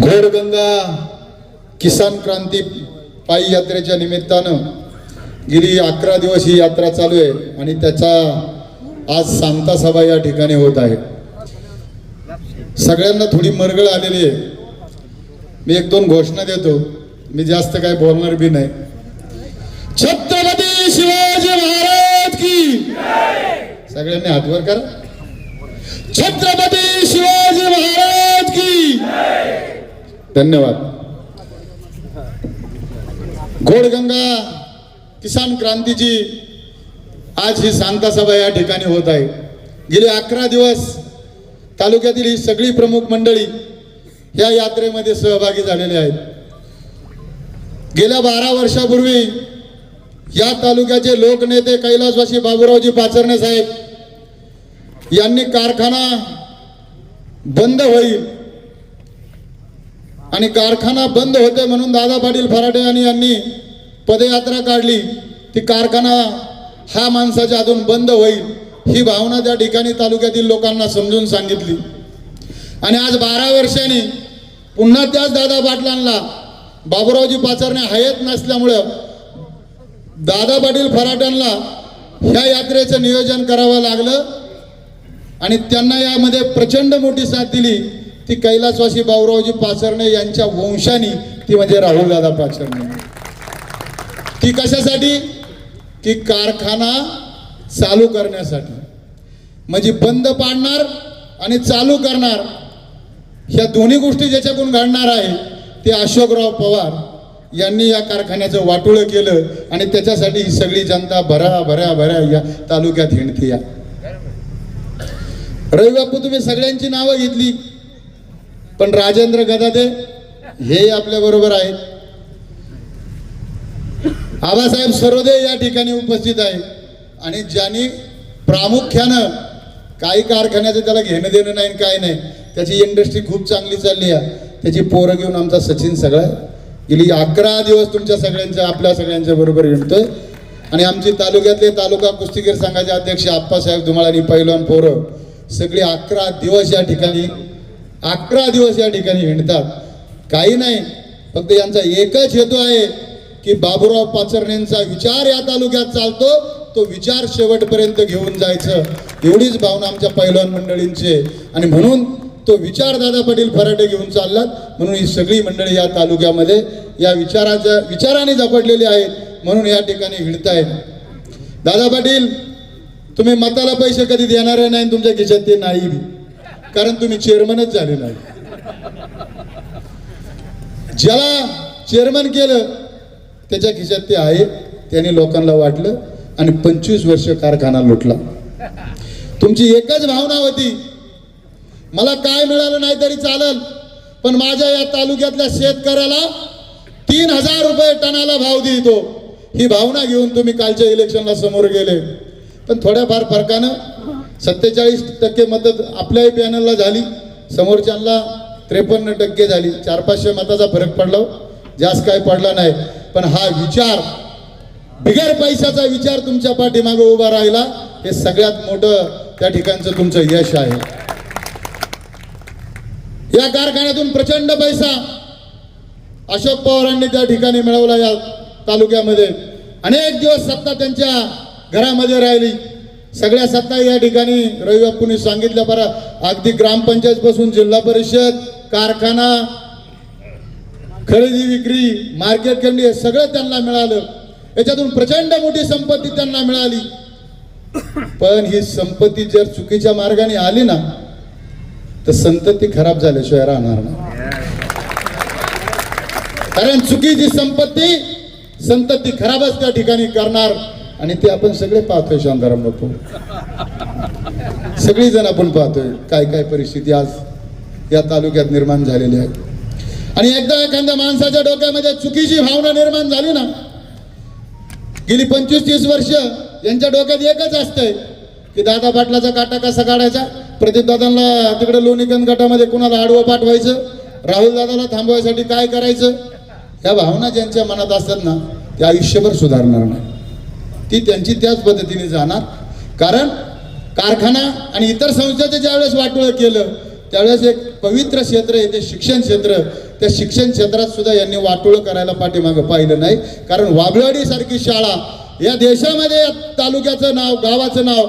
घोरगंगा किसान क्रांती पायी यात्रेच्या निमित्तानं गेली अकरा दिवस ही यात्रा चालू आहे आणि त्याचा आज सांता सभा या ठिकाणी होत आहे. सगळ्यांना थोडी मरगळ आलेली आहे. मी एक दोन घोषणा देतो. मी जास्त काय बोलणार बी नाही. छत्रपती शिवाजी महाराज की सगळ्यांनी हातवर करा. छत्रपती शिवाजी महाराज की? धन्यवाद. घोडगंगा किसान क्रांतीची आज ही सांगता सभा या ठिकाणी होत आहे. गेले अकरा दिवस तालुक्यातील ही सगळी प्रमुख मंडळी या यात्रेमध्ये सहभागी झालेले आहेत. गेल्या बारा वर्षापूर्वी या तालुक्याचे लोकनेते कैलासवासी बाबूरावजी पाचरणे साहेब यांनी कारखाना बंद होईल. आणि कारखाना बंद होते म्हणून दादा पाटील फराटे यांनी यांनी पदयात्रा काढली. ती कारखाना हा माणसाच्या हातून बंद होईल ही भावना त्या ठिकाणी तालुक्यातील लोकांना समजून सांगितली. आणि आज बारा वर्षांनी पुन्हा त्याच दादा पाटलांना बाबुरावजी पाचरणे हयत नसल्यामुळं दादा पाटील फराट्यांना ह्या यात्रेचं नियोजन करावं लागलं. आणि त्यांना यामध्ये प्रचंड मोठी साथ दिली. ती कैलासवासी बाबुरावजी पाचरणे यांच्या वंशानी ती म्हणजे राहुल दादा पाचरणे. ती कशासाठी? की कारखाना चालू करण्यासाठी. म्हणजे बंद पाडणार आणि चालू करणार ह्या दोन्ही गोष्टी ज्याच्याकडून घडणार आहे ते अशोकराव पवार यांनी या कारखान्याचं वाटोळं केलं आणि त्याच्यासाठी ही सगळी जनता भरा भऱ्या भऱ्या या तालुक्यात हिंडते या. रवी बापू तुम्ही सगळ्यांची नावं घेतली. पण राजेंद्र गदादे हे आपल्या बरोबर आहेत. आबासाहेब सरोदे या ठिकाणी उपस्थित आहे आणि ज्यांनी प्रामुख्यानं काही कारखान्याचं त्याला घेणं देणं नाही आणि काय नाही त्याची इंडस्ट्री खूप चांगली चालली आहे. त्याची पोरं घेऊन आमचा सचिन सगळा गेली. अकरा दिवस तुमच्या सगळ्यांच्या आपल्या सगळ्यांच्या बरोबर येतोय. आणि आमची तालुक्यातले तालुका कुस्तीगीर संघाचे अध्यक्ष आप्पासाहेब धुमाळ आणि पैलवान पोरं सगळी अकरा दिवस या ठिकाणी अकरा दिवस या ठिकाणी हिंडतात. काही नाही फक्त यांचा एकच हेतू आहे की बाबूराव पाचरणेंचा विचार या तालुक्यात चालतो तो विचार शेवटपर्यंत घेऊन जायचं. एवढीच भावना आमच्या पैलवान मंडळींची आहे. आणि म्हणून तो विचार दादा पाटील फराटे घेऊन चाललात. म्हणून ही सगळी मंडळी या तालुक्यामध्ये या विचाराच्या विचाराने झपटलेली आहेत. म्हणून या ठिकाणी हिंडतायत. दादा पाटील तुम्ही मताला पैसे कधी देणारे नाही तुमच्या खिशात ते नाही कारण तुम्ही चेअरमनच झाले नाही. ज्याला चेअरमन केलं त्याच्या खिशात ते आहे त्याने लोकांना वाटलं आणि पंचवीस वर्ष कारखाना लुटला. तुमची एकच भावना होती मला काय मिळालं नाही तरी चालल पण माझ्या या तालुक्यातल्या शेतकऱ्याला तीन हजार रुपये टनाला भाव देतो. ही भावना घेऊन तुम्ही कालच्या इलेक्शनला समोर गेले. पण थोड्याफार फरकानं सत्तेचाळीस टक्के मतं आपल्याही पॅनलला झाली. समोरच्यांना त्रेपन्न टक्के झाली. चार पाचशे मताचा फरक पडला हो. जास्त काय पडला नाही. पण हा विचार बिगर पैशाचा विचार तुमच्या पाठीमागे उभा राहिला हे सगळ्यात मोठं त्या ठिकाणचं तुमचं यश आहे. या कारखान्यातून प्रचंड पैसा अशोक पवारांनी त्या ठिकाणी मिळवला या तालुक्यामध्ये. अनेक दिवस सत्ता त्यांच्या घरामध्ये राहिली. सगळ्या सत्ता या ठिकाणी रवी सांगितल्या बरं. अगदी ग्रामपंचायत पासून जिल्हा परिषद कारखाना खरेदी विक्री मार्केट कमिटी हे सगळं त्यांना मिळालं. याच्यातून प्रचंड मोठी संपत्ती त्यांना मिळाली. पण ही संपत्ती जर चुकीच्या मार्गाने आली ना तर संतती खराब झाल्याशिवाय राहणार ना कारण चुकीची संपत्ती संतती खराबच त्या ठिकाणी करणार. आणि ते आपण सगळे पाहतोय शांताराम बापू सगळी जण आपण पाहतोय काय काय परिस्थिती आज या तालुक्यात निर्माण झालेली आहे. आणि एकदा एखाद्या माणसाच्या डोक्यामध्ये चुकीची भावना निर्माण झाली ना गेली पंचवीस तीस वर्ष यांच्या डोक्यात एकच असतंय की दादा पाटलाचा काटा कसा काढायचा? प्रदीप दादांना तिकडे लोणीकंद गटामध्ये कुणाला आडवं पाठवायचं? राहुल दादाला थांबवायसाठी काय करायचं? या भावना ज्यांच्या मनात असतात ना ते आयुष्यभर सुधारणार नाही ती त्यांची त्याच पद्धतीने जाणार. कारण कारखाना आणि इतर संस्थेचं ज्यावेळेस वाटोळं केलं त्यावेळेस एक पवित्र क्षेत्र आहे ते शिक्षण क्षेत्र. त्या शिक्षण क्षेत्रात सुद्धा यांनी वाटोळं करायला पाठीमागं पाहिलं नाही. कारण वाबळवाडीसारखी शाळा या देशामध्ये या तालुक्याचं नाव गावाचं नाव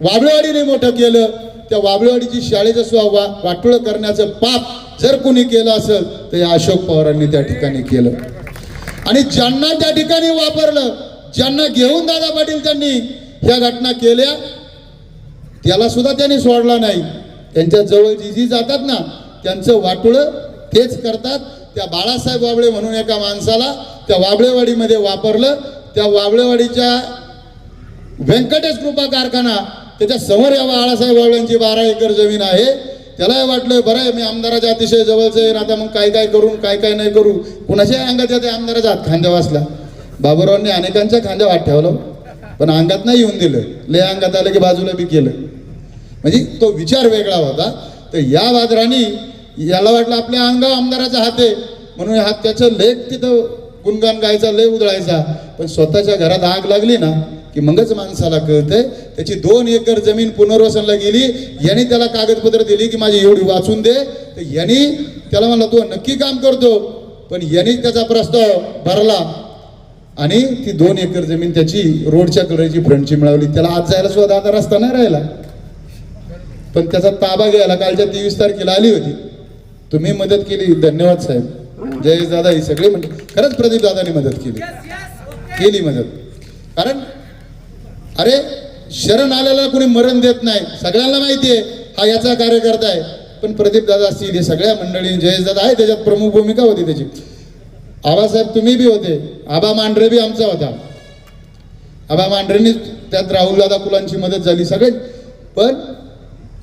वाबळेवाडीने मोठं केलं. त्या वाबळेवाडीची शाळेचं सुद्धा वा वाटोळं करण्याचं पाप जर कोणी केलं असेल तर या अशोक पवारांनी त्या ठिकाणी केलं. आणि ज्यांना त्या ठिकाणी वापरलं ज्यांना घेऊन दादा पाटील त्यांनी ह्या घटना केल्या त्याला सुद्धा त्यांनी सोडला नाही. त्यांच्या जवळ जी जी जातात ना त्यांचं वाटोळं तेच करतात. त्या बाळासाहेब वाबळे म्हणून एका माणसाला त्या वाबळेवाडीमध्ये वापरलं. त्या वाबळेवाडीच्या व्यंकटेश कृपा कारखाना त्याच्यासमोर या बाळासाहेब वाबळ्यांची बारा एकर जमीन आहे. त्याला वाटलं बरं आहे मी आमदाराच्या अतिशय जवळचं आहे आता मग काय काय करून काय काय नाही करू. कुणाच्याही अंगात येते आमदाराच्या हात खांद्या वाचला. बाबुरावांनी अनेकांच्या खांद्या हात ठेवलं पण अंगात नाही येऊन दिलं. लय अंगात आलं की बाजूला बी केलं. म्हणजे तो विचार वेगळा होता. तर या वादरानी याला वाटलं आपल्या अंगा आमदाराचा हात आहे. म्हणून हात त्याचं लेख तिथं गुणगान गायचा लय उधळायचा. पण स्वतःच्या घरात आग लागली ना की मगच माणसाला कळतंय. त्याची दोन एकर जमीन पुनर्वसनला गेली. यांनी त्याला कागदपत्र दिली की माझी एवढी वाचून दे. तर यांनी त्याला म्हणलं तो नक्की काम करतो. पण यांनी त्याचा प्रस्ताव भरला. आणि ती दोन एकर जमीन त्याची रोडच्या कडेची फ्रंटची मिळवली त्याला आज जायला सुद्धा आता रस्ता नाही राहिला. पण त्याचा ताबा घ्यायला कालच्या तेवीस तारखेला आली होती. तुम्ही मदत केली. धन्यवाद साहेब. जयेश दादा ही सगळे म्हणजे खरंच प्रदीप दादानी मदत केली. केली मदत. कारण अरे शरण आलेला कोणी मरण देत नाही. सगळ्यांना माहिती आहे हा याचा कार्यकर्ता आहे. पण प्रदीप दादा असतील हे सगळ्या मंडळी जयेश दादा आहे त्याच्यात प्रमुख भूमिका होती त्याची. आबासाहेब तुम्ही बी होते आबा मांढरे बी आमचा होता. आबा मांढरेंनी त्यात राहुलदादा कुलांची मदत झाली सगळे. पण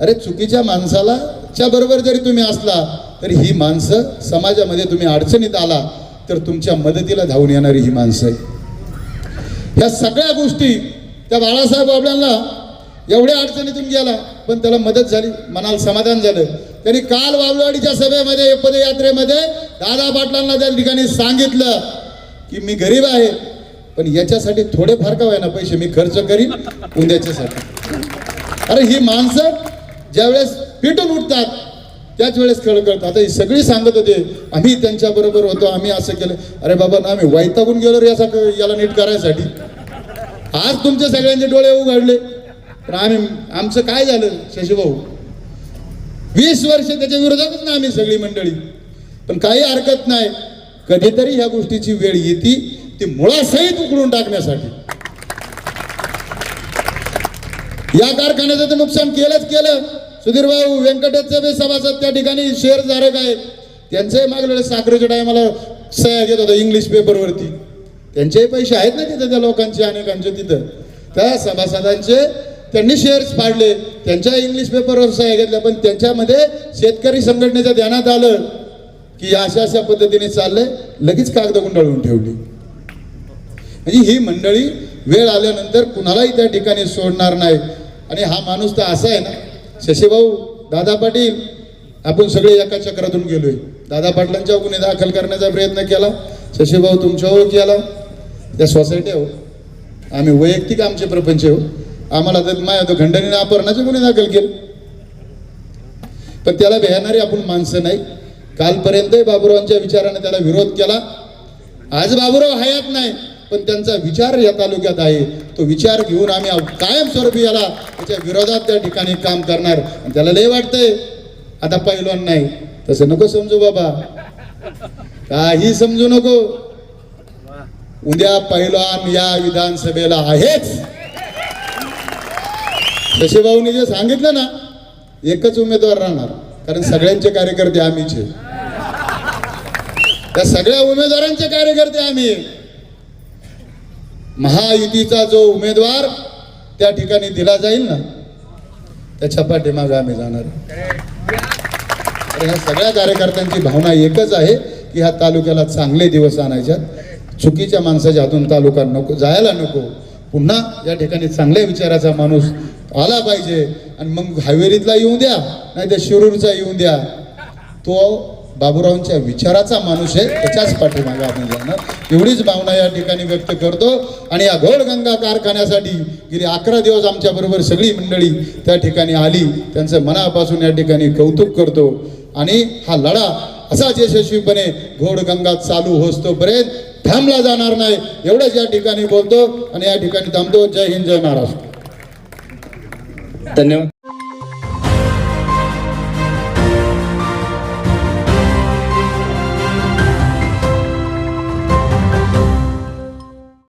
अरे चुकीच्या माणसाला च्या बरोबर जरी तुम्ही असला तरी ही माणसं समाजामध्ये तुम्ही अडचणीत आला तर तुमच्या मदतीला धावून येणारी ही माणसं आहे ह्या सगळ्या गोष्टी त्या बाळासाहेब आपल्याला एवढ्या अडचणीतून गेला पण त्याला मदत झाली मनाला समाधान झालं. त्यांनी काल वावलवाडीच्या सभेमध्ये पदयात्रेमध्ये दादा पाटलांना त्या ठिकाणी सांगितलं की मी गरीब आहे पण याच्यासाठी थोडे फार का ना पैसे मी खर्च करीन उद्याच्यासाठी. अरे ही माणसं ज्यावेळेस पेटून उठतात त्याच वेळेस कळ आता ही सगळी सांगत होते आम्ही त्यांच्या बरोबर होतो आम्ही असं केलं. अरे बाबा ना आम्ही वैतागून गेलो रे याचा याला नीट करायसाठी. आज तुमचे सगळ्यांचे डोळे उघडले पण आम्ही आमचं काय झालं शशीभाऊ वीस वर्ष त्याच्या विरोधातच ना आम्ही सगळी मंडळी. पण काही हरकत नाही. कधीतरी ह्या गोष्टीची वेळ येते ती मुळासहित उकळून टाकण्यासाठी. या कारखान्याचं तर नुकसान केलंच केलं. सुधीर भाऊ व्यंकटेशचे बी सभासद त्या ठिकाणी शेअर धारक आहेत. त्यांचंही मागलेलं साखरेच्या टायमाला सह्या घेत होता इंग्लिश पेपरवरती. त्यांचेही पैसे आहेत ना तिथं त्या लोकांचे अनेकांचे तिथं. त्या सभासदांचे त्यांनी शेअर्स पाडले. त्यांच्या इंग्लिश पेपरवर सह्या घेतल्या पण त्यांच्यामध्ये शेतकरी संघटनेच्या ध्यानात आलं. की अशा अशा पद्धतीने चाललंय लगेच कागद गुंडाळून ठेवली. म्हणजे ही मंडळी वेळ आल्यानंतर कुणालाही त्या ठिकाणी सोडणार नाही. आणि हा माणूस तर असा आहे ना शशीभाऊ दादा पाटील आपण सगळे एका चक्रातून गेलोय. दादा पाटलांच्या गुन्हे दाखल करण्याचा प्रयत्न केला. शशीभाऊ तुमच्यावर केला त्या सोसायटी हो. आम्ही वैयक्तिक आमचे प्रपंच हो. आम्हाला तर माया तो खंडणीने अपहरणाचे गुन्हे दाखल केले. पण त्याला भेटणारी आपण माणसं नाही. कालपर्यंतही बाबुरावांच्या विचाराने त्याला विरोध केला. आज बाबुराव हयात नाही पण त्यांचा विचार या तालुक्यात आहे. तो विचार घेऊन आम्ही कायमस्वरूपी याला त्याच्या विरोधात त्या ठिकाणी काम करणार. आणि त्याला लय वाटतंय. आता पहिलवान नाही. तसं नको समजू बाबा. काही समजू नको. उद्या पहिलवान या विधानसभेला आहेच. शशीभाऊनी जे सांगितलं ना एकच उमेदवार राहणार. कारण सगळ्यांचे कार्यकर्ते आम्हीचे. त्या सगळ्या उमेदवारांचे कार्यकर्ते आम्ही? महायुतीचा जो उमेदवार त्या ठिकाणी दिला जाईल ना त्याच्या पाठीमागे आम्ही जाणार ह्या सगळ्या कार्यकर्त्यांची भावना एकच आहे की ह्या तालुक्याला चांगले दिवस आणायच्यात चुकीच्या माणसाच्या हातून तालुका नको जायला नको. पुन्हा या ठिकाणी चांगल्या विचाराचा माणूस आला पाहिजे. आणि मग हायवेरीतला येऊन द्या नाही तर शिरूरचा येऊन द्या. तो बाबूरावांच्या विचाराचा माणूस आहे त्याच्याच पाठीमागे आपण जाणार. एवढीच भावना या ठिकाणी व्यक्त करतो. आणि या घोडगंगा कारखान्यासाठी गेली अकरा दिवस आमच्या बरोबर सगळी मंडळी त्या ठिकाणी आली. त्यांचं मनापासून या ठिकाणी कौतुक करतो. आणि हा लढा असाच यशस्वीपणे घोडगंगा चालू होतोपर्यंत थांबला जाणार नाही. एवढंच या ठिकाणी बोलतो. आणि या ठिकाणी थांबतो. जय हिंद जय महाराष्ट्र. धन्यवाद.